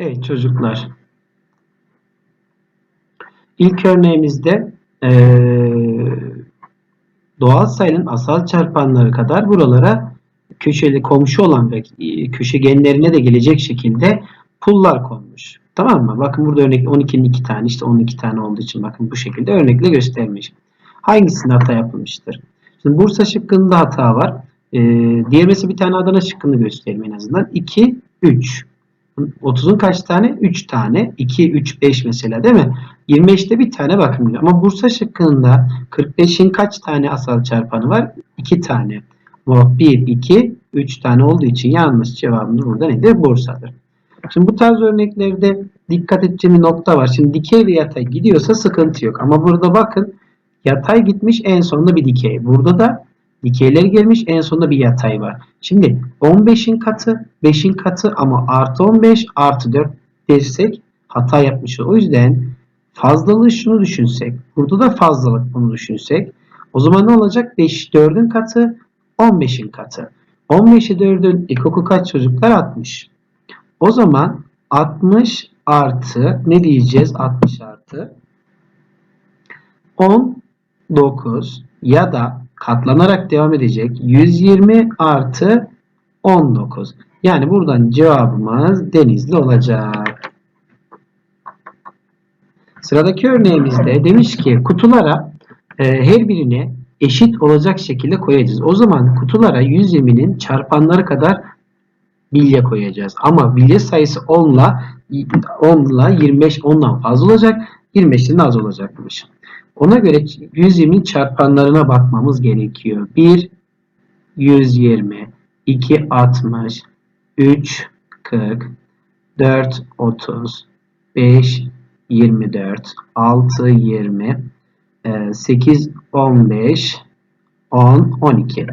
Evet çocuklar. İlk örneğimizde eee, doğal sayının asal çarpanları kadar buralara köşeli komşu olan ve e, köşegenlerine de gelecek şekilde pullar konmuş. Tamam mı? Bakın burada örnek 12'nin 2 tane işte 12 tane olduğu için bakın bu şekilde örnekle göstermiş. Hangisinde hata yapılmıştır? Şimdi Bursa şıkkında hata var. Ee, diğer mesela bir tane Adana şıkkını göstereyim en azından. 2, 3. 30'un kaç tane? 3 tane. 2, 3, 5 mesela değil mi? 25'te bir tane bakın. Ama Bursa şıkkında 45'in kaç tane asal çarpanı var? 2 tane. Bu 1, 2, 3 tane olduğu için yanlış cevabımız burada nedir? Bursa'dır. Şimdi bu tarz örneklerde dikkat edeceğim bir nokta var. Şimdi dikey ve yatay gidiyorsa sıkıntı yok. Ama burada bakın yatay gitmiş en sonunda bir dikey. Burada da dikeyler gelmiş en sonunda bir yatay var. Şimdi 15'in katı 5'in katı ama artı 15 artı 4 dersek hata yapmışız. O yüzden fazlalığı şunu düşünsek. Burada da fazlalık bunu düşünsek. O zaman ne olacak? 5 4'ün katı 15'in katı. 15'e 4'ün ilkoku kaç çocuklar? 60. O zaman 60 artı ne diyeceğiz? 60 artı 19 ya da katlanarak devam edecek 120 artı 19. Yani buradan cevabımız denizli olacak. Sıradaki örneğimizde demiş ki kutulara e, her birine eşit olacak şekilde koyacağız. O zaman kutulara 120'nin çarpanları kadar bilye koyacağız. Ama bilye sayısı 10 ile 10 ile 25 10'dan fazla olacak. 25'ten az olacakmış. Ona göre 120 çarpanlarına bakmamız gerekiyor. 1 120 2 60 3 40 4 30 5 24 6 20 8 15 10 12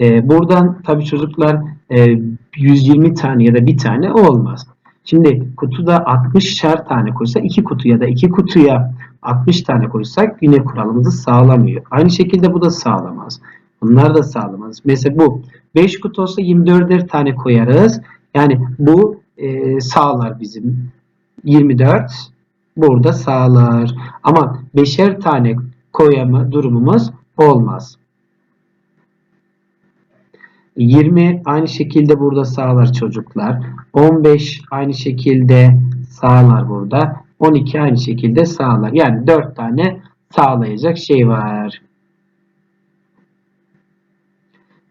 e, buradan tabi çocuklar e, 120 tane ya da bir tane olmaz. Şimdi kutuda 60 şer tane koysa iki kutu ya da iki kutuya 60 tane koysak yine kuralımızı sağlamıyor. Aynı şekilde bu da sağlamaz. Bunlar da sağlamaz. Mesela bu 5 kutu olsa 24'er tane koyarız. Yani bu e, sağlar bizim 24 burada sağlar. Ama 5'er tane koyama durumumuz olmaz. 20 aynı şekilde burada sağlar çocuklar. 15 aynı şekilde sağlar burada. 12 aynı şekilde sağlar. Yani 4 tane sağlayacak şey var.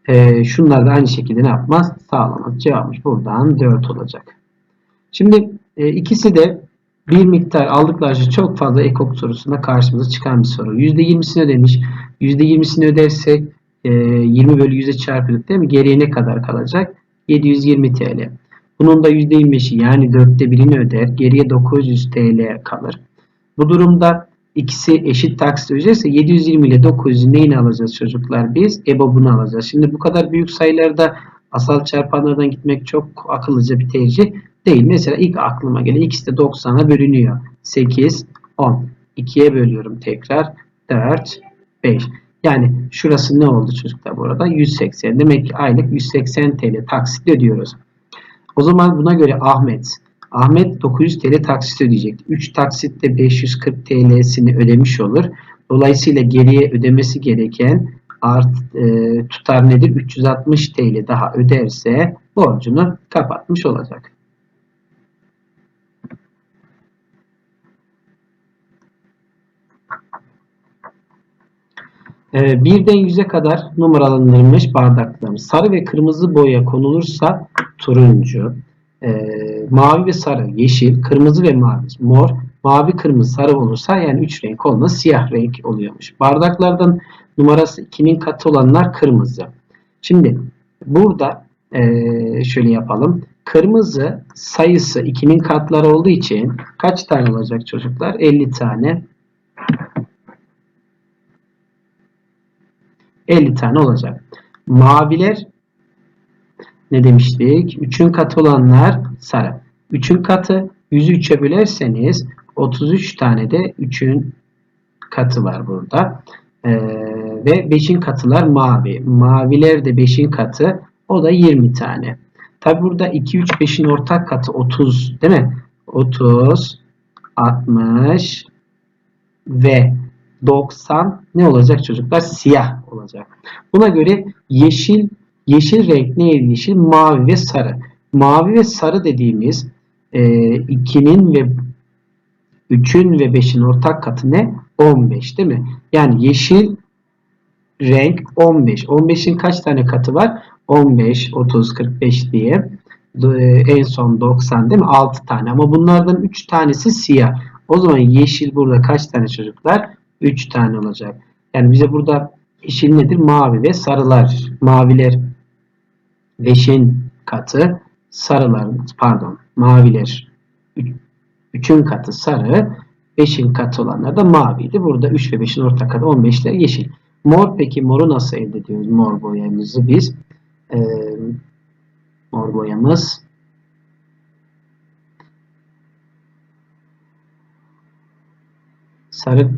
Ee, şunlar da aynı şekilde ne yapmaz? Sağlamaz. Cevabımız buradan 4 olacak. Şimdi e, ikisi de bir miktar aldıkları çok fazla ekok sorusunda karşımıza çıkan bir soru. %20'sini ödemiş. %20'sini ödersek 20 bölü 100'e çarpıyorduk değil mi? Geriye ne kadar kalacak? 720 TL. Bunun da %25'i yani 4'te birini öder. Geriye 900 TL kalır. Bu durumda ikisi eşit taksit ödeyecekse 720 ile 900'ü neyini alacağız çocuklar biz? EBOB'unu alacağız. Şimdi bu kadar büyük sayılarda asal çarpanlardan gitmek çok akıllıca bir tercih değil. Mesela ilk aklıma gelen ikisi de 90'a bölünüyor. 8, 10. 2'ye bölüyorum tekrar. 4, 5. Yani şurası ne oldu çocuklar bu arada? 180. Demek ki aylık 180 TL taksit ödüyoruz. O zaman buna göre Ahmet Ahmet 900 TL taksit ödeyecek. 3 taksitte 540 TL'sini ödemiş olur. Dolayısıyla geriye ödemesi gereken art e, tutar nedir? 360 TL daha öderse borcunu kapatmış olacak. Ee, birden yüze kadar numaralandırılmış bardaklarımız. Sarı ve kırmızı boya konulursa turuncu, e, mavi ve sarı yeşil, kırmızı ve mavi mor, mavi kırmızı sarı olursa yani 3 renk olmaz siyah renk oluyormuş. Bardaklardan numarası 2'nin katı olanlar kırmızı. Şimdi burada e, şöyle yapalım. Kırmızı sayısı 2'nin katları olduğu için kaç tane olacak çocuklar? 50 tane. 50 tane olacak. Maviler ne demiştik? 3'ün katı olanlar sarı. 3'ün katı 100'ü 3'e bölerseniz 33 tane de 3'ün katı var burada. Ee, ve 5'in katılar mavi. Maviler de 5'in katı. O da 20 tane. Tabi burada 2, 3, 5'in ortak katı 30 değil mi? 30, 60 ve 90 ne olacak çocuklar? Siyah olacak. Buna göre yeşil yeşil renk neydi? Yeşil, mavi ve sarı. Mavi ve sarı dediğimiz 2'nin ve 3'ün ve 5'in ortak katı ne? 15 değil mi? Yani yeşil renk 15. 15'in kaç tane katı var? 15, 30, 45 diye. E, en son 90 değil mi? 6 tane. Ama bunlardan 3 tanesi siyah. O zaman yeşil burada kaç tane çocuklar? 3 tane olacak. Yani bize burada yeşil nedir? Mavi ve sarılar. Maviler 5'in katı. Sarılar pardon maviler 3'ün katı sarı. 5'in katı olanlar da maviydi. Burada 3 ve 5'in ortak katı 15 ile yeşil. Mor peki moru nasıl elde ediyoruz? Mor boyamızı biz. Ee, mor boyamız sarı,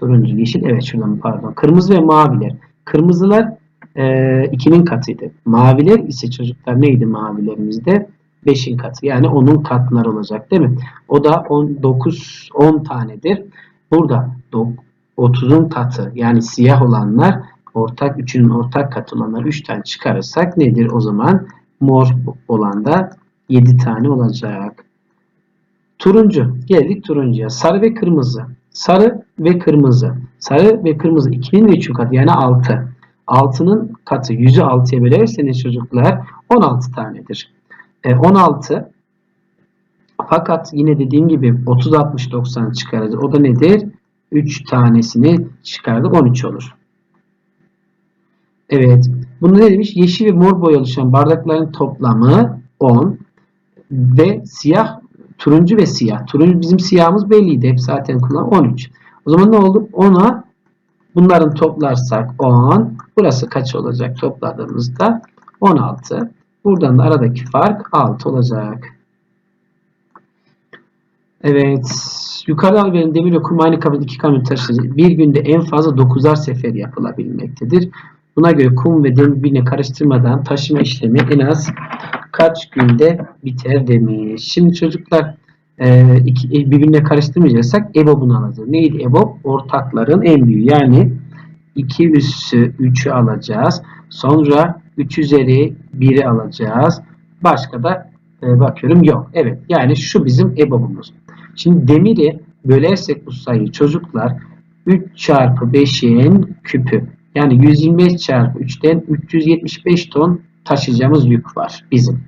turuncu, yeşil. Evet şuradan pardon. Kırmızı ve maviler. Kırmızılar e, 2'nin katıydı. Maviler ise çocuklar neydi mavilerimizde? 5'in katı. Yani 10'un katları olacak değil mi? O da 10, 9, 10 tanedir. Burada 30'un katı yani siyah olanlar ortak 3'ünün ortak katı olanlar 3 tane çıkarırsak nedir o zaman? Mor olan da 7 tane olacak. Turuncu. Geldik turuncuya. Sarı ve kırmızı. Sarı ve kırmızı. Sarı ve kırmızı 2'nin ve 3'ün katı yani 6. 6'nın katı 100'ü 6'ya bölerseniz çocuklar 16 tanedir. E, 16 fakat yine dediğim gibi 30 60 90 çıkaracağız. O da nedir? 3 tanesini çıkardık 13 olur. Evet. Bunu ne demiş? Yeşil ve mor boy oluşan bardakların toplamı 10 ve siyah turuncu ve siyah. Turuncu bizim siyahımız belliydi. Hep zaten kullan 13. O zaman ne oldu? 10'a bunların toplarsak 10. Burası kaç olacak topladığımızda? 16. Buradan da aradaki fark 6 olacak. Evet. Yukarıda verilen demir kum aynı kabul iki kamyon taşıyıcı bir günde en fazla 9'ar sefer yapılabilmektedir. Buna göre kum ve demir birbirine karıştırmadan taşıma işlemi en az kaç günde biter demiş. Şimdi çocuklar e, iki, e, birbirine karıştırmayacaksak EBOB'unu alacağız. Neydi EBOB? Ortakların en büyüğü. Yani 2 üssü 3'ü alacağız. Sonra 3 üzeri 1'i alacağız. Başka da e, bakıyorum yok. Evet yani şu bizim EBOB'umuz. Şimdi demiri bölersek bu sayıyı çocuklar 3 çarpı 5'in küpü. Yani 125 çarpı 3'ten 375 ton taşıyacağımız yük var bizim.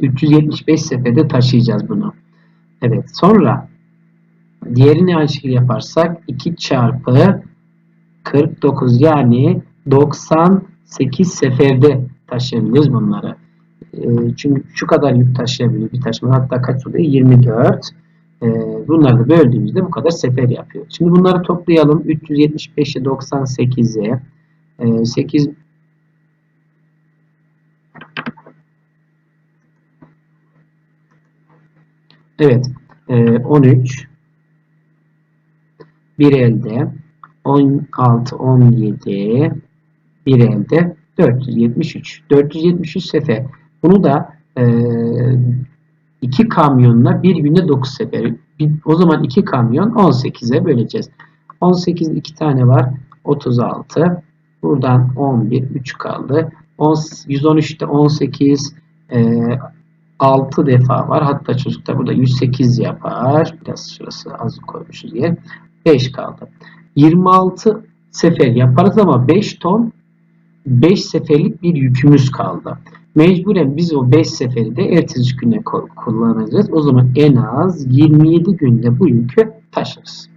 375 seferde taşıyacağız bunu. Evet sonra diğerini aynı şekilde yaparsak 2 çarpı 49 yani 98 seferde taşıyabiliriz bunları. Ee, çünkü şu kadar yük taşıyabilir bir taşıma. Hatta kaç oluyor? 24. Ee, bunları da böldüğümüzde bu kadar sefer yapıyor. Şimdi bunları toplayalım. 375'e 98'e 8 Evet. 13 bir elde 16 17 bir elde 473 473 sefer bunu da e, iki kamyonla bir günde 9 sefer o zaman iki kamyon 18'e böleceğiz 18'de iki tane var 36 buradan 11 3 kaldı 10, 113'te 18 e, 6 defa var. Hatta çocuklar burada 108 yapar. Biraz şurası az koymuşuz diye. 5 kaldı. 26 sefer yaparız ama 5 ton 5 seferlik bir yükümüz kaldı. Mecburen biz o 5 seferi de ertesi güne kullanacağız. O zaman en az 27 günde bu yükü taşırız.